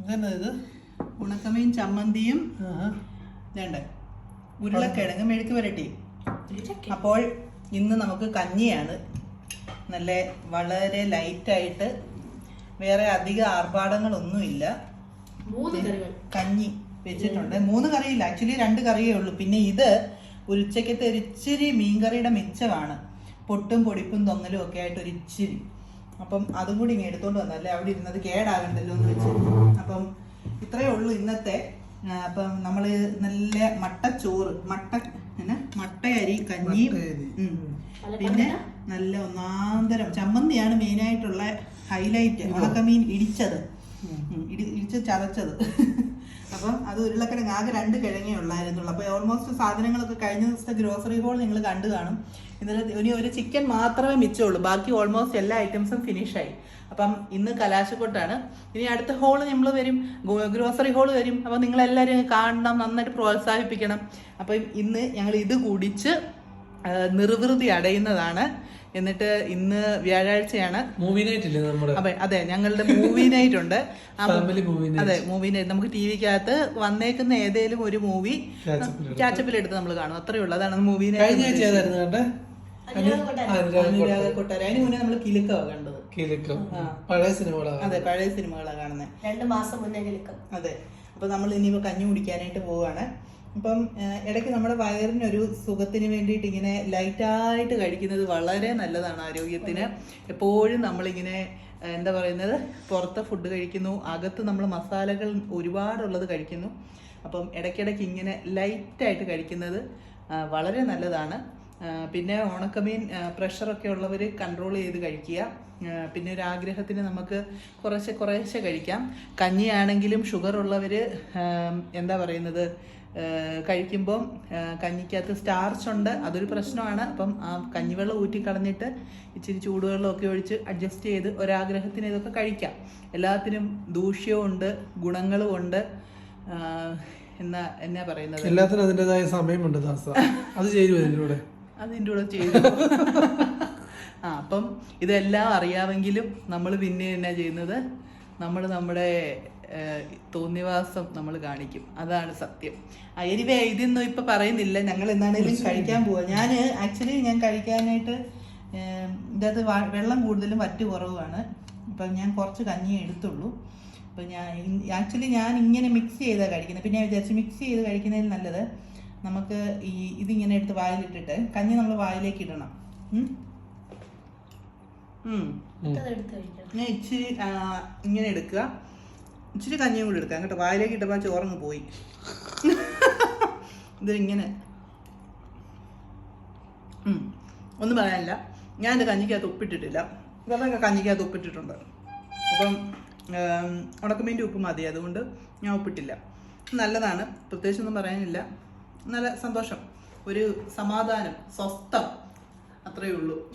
ഇതെന്നാ ഇത്? ഉണക്കമീൻ ചമ്മന്തിയും. വേണ്ട ഉരുളക്കിഴങ്ങ് മെഴുക്ക് വരട്ടി അപ്പോൾ ഇന്ന് നമുക്ക് കഞ്ഞിയാണ്. നല്ല വളരെ ലൈറ്റായിട്ട് വേറെ അധിക ആർഭാടങ്ങളൊന്നുമില്ല. കഞ്ഞി വെച്ചിട്ടുണ്ട്. മൂന്ന് കറിയില്ല. ആക്ച്വലി രണ്ട് കറിയേ ഉള്ളൂ. പിന്നെ ഇത് ഒരു ഉച്ചക്കത്തെ ഒരു ഇച്ചിരി മീൻകറിയുടെ മിച്ചമാണ്. പൊട്ടും പൊടിപ്പും തൊങ്ങലും ഒക്കെ ആയിട്ട് ഒരു ഇച്ചിരി അപ്പം അതും കൂടി ഇങ്ങനെ എടുത്തോണ്ട് വന്നല്ലേ അവിടെ ഇരുന്നത് കേടാകണ്ടല്ലോ എന്ന് വെച്ച്. അപ്പം ഇത്രയേ ഉള്ളൂ ഇന്നത്തെ അപ്പം നമ്മൾ നല്ല മട്ടച്ചോറ് മട്ട എന്നാ? മട്ടയരി കഞ്ഞി. പിന്നെ നല്ല ഒന്നാന്തരം ചമ്മന്തിയാണ് മെയിനായിട്ടുള്ള ഹൈലൈറ്റ് ഉണക്കമീൻ ഇടിച്ചത്. ഇടി- ഇടിച്ച് ചതച്ചത്. അപ്പം അത് ഉരുളക്കിഴങ്ങ് ആകെ രണ്ട് കിഴങ്ങേ ഉള്ളായിരുന്നുള്ളൂ. അപ്പോൾ ഓൾമോസ്റ്റ് സാധനങ്ങളൊക്കെ കഴിഞ്ഞ ദിവസത്തെ ഗ്രോസറി ഹോൾ നിങ്ങൾ കണ്ടു കാണും. ഇന്നലെ ഇനി ഒരു ചിക്കൻ മാത്രമേ മിച്ചമുള്ളൂ. ബാക്കി ഓൾമോസ്റ്റ് എല്ലാ ഐറ്റംസും ഫിനിഷായി അപ്പം ഇന്ന് കലാശക്കൊട്ടാണ്. ഇനി അടുത്ത ഹോൾ നമ്മൾ വരും. ഗ്രോസറി ഹോൾ വരും. അപ്പം നിങ്ങളെല്ലാവരും കാണണം നന്നായിട്ട് പ്രോത്സാഹിപ്പിക്കണം. അപ്പം ഇന്ന് ഞങ്ങൾ ഇത് കുടിച്ച് നിർവൃതി അടയുന്നതാണ്. എന്നിട്ട് ഇന്ന് വ്യാഴാഴ്ചയാണ്. മൂവി നൈറ്റ് ഇല്ലേ നമ്മുടെ? അതെ അതെ ഞങ്ങളുടെ മൂവി നൈറ്റ് ഉണ്ട്. അതെ മൂവി നൈറ്റ് നമുക്ക് ടി വിക്കകത്ത് വന്നേക്കുന്ന ഏതെങ്കിലും ഒരു മൂവി ക്യാച്ചപ്പിൽ എടുത്ത്. നമ്മൾ കാണും. അത്രേ ഉള്ളൂ. അതാണ് മൂവി നൈറ്റ് അനുരാഗ കൊട്ടാരം അതിന് മുന്നേ നമ്മൾ കിലുക്കമാണ് കണ്ടത്. കിലുക്കം. പഴയ സിനിമകളാണ് അതെ പഴയ സിനിമകളാണ് കാണുന്നത് രണ്ട് മാസം മുന്നേ കിലുക്കം. അതെ. അപ്പൊ നമ്മൾ ഇനിയിപ്പോ കഞ്ഞി കുടിക്കാനായിട്ട് പോവാണ്. അപ്പം ഇടയ്ക്ക് നമ്മുടെ വയറിനൊരു സുഖത്തിന് വേണ്ടിയിട്ട് ഇങ്ങനെ ലൈറ്റായിട്ട് കഴിക്കുന്നത് വളരെ നല്ലതാണ് ആരോഗ്യത്തിന്. എപ്പോഴും നമ്മളിങ്ങനെ എന്താ പറയുന്നത് പുറത്തെ ഫുഡ് കഴിക്കുന്നു അകത്ത് നമ്മൾ മസാലകൾ ഒരുപാടുള്ളത് കഴിക്കുന്നു. അപ്പം ഇടയ്ക്കിടയ്ക്ക് ഇങ്ങനെ ലൈറ്റായിട്ട് കഴിക്കുന്നത് വളരെ നല്ലതാണ്. പിന്നെ ഉണക്കമീൻ പ്രഷറൊക്കെ ഉള്ളവർ കൺട്രോൾ ചെയ്ത് കഴിക്കുക. പിന്നെ ഒരു ആഗ്രഹത്തിന് നമുക്ക് കുറേശ്ശെ കുറേശ്ശെ കഴിക്കാം. കഞ്ഞിയാണെങ്കിലും ഷുഗർ ഉള്ളവർ എന്താ പറയുന്നത് കഴിക്കുമ്പം കഞ്ഞിക്കകത്ത് സ്റ്റാർച്ച് ഉണ്ട് അതൊരു പ്രശ്നമാണ്. അപ്പം ആ കഞ്ഞിവെള്ളം ഊറ്റിക്കളഞ്ഞിട്ട് ഇച്ചിരി ചൂടുവെള്ളമൊക്കെ ഒഴിച്ച് അഡ്ജസ്റ്റ് ചെയ്ത് ഒരാഗ്രഹത്തിന് ഇതൊക്കെ കഴിക്കാം. എല്ലാത്തിനും ദൂഷ്യവും ഉണ്ട് ഗുണങ്ങളും ഉണ്ട്. എന്നാ എന്നാ പറയുന്നത്? എല്ലാത്തിനും അതിന്റെതായ സമയമുണ്ട് അത് ചെയ്തു കൂടെ അതിന്റെ കൂടെ ചെയ്തു. ആ അപ്പം ഇതെല്ലാം അറിയാമെങ്കിലും നമ്മൾ പിന്നെ എന്നാ ചെയ്യുന്നത്? നമ്മൾ നമ്മുടെ തോന്നിവാസം നമ്മൾ കാണിക്കും. അതാണ് സത്യം. എനിവേ ഇതൊന്നും ഇപ്പൊ പറയുന്നില്ല. ഞങ്ങൾ എന്താണെങ്കിലും കഴിക്കാൻ പോവാ. ഞാൻ ആക്ച്വലി ഞാൻ കഴിക്കാനായിട്ട് ഇതായത് ഇതിനകത്ത് വെള്ളം കൂടുതലും വറ്റ് കുറവാണ്. ഇപ്പം ഞാൻ കുറച്ച് കഞ്ഞി എടുത്തുള്ളൂ. അപ്പം ഞാൻ ആക്ച്വലി ഞാൻ ഇങ്ങനെ മിക്സ് ചെയ്താണ് കഴിക്കുന്നത് പിന്നെ ഞാൻ വിചാരിച്ചു മിക്സ് ചെയ്ത് കഴിക്കുന്നതിൽ നല്ലത് നമുക്ക് ഈ ഇതിങ്ങനെ എടുത്ത് വായിലിട്ടിട്ട് കഞ്ഞി നമ്മൾ വായിലേക്ക് ഇടണം. ഞാൻ ഇച്ചിരി ഇങ്ങനെ എടുക്കുക. ഇച്ചിരി കഞ്ഞിയും കൂടി എടുക്കാം കേട്ടോ. വായിലേക്ക് ഇട്ടപ്പോൾ ചോറങ്ങ് പോയി. ഇത് ഇങ്ങനെ ഉം. ഒന്നും പറയാനില്ല. ഞാൻ എന്റെ കഞ്ഞിക്കകത്ത് ഉപ്പിട്ടിട്ടില്ല. ഇതൊക്കെ കഞ്ഞിക്കകത്ത് ഉപ്പിട്ടിട്ടുണ്ട്. അപ്പം ഉണക്കമീന്റെ ഉപ്പ് മതി. അതുകൊണ്ട് ഞാൻ ഉപ്പിട്ടില്ല. നല്ലതാണ്. പ്രത്യേകിച്ചൊന്നും പറയാനില്ല. നല്ല സന്തോഷം. ഒരു സമാധാനം സ്വസ്ഥം. അത്രയേ ഉള്ളൂ.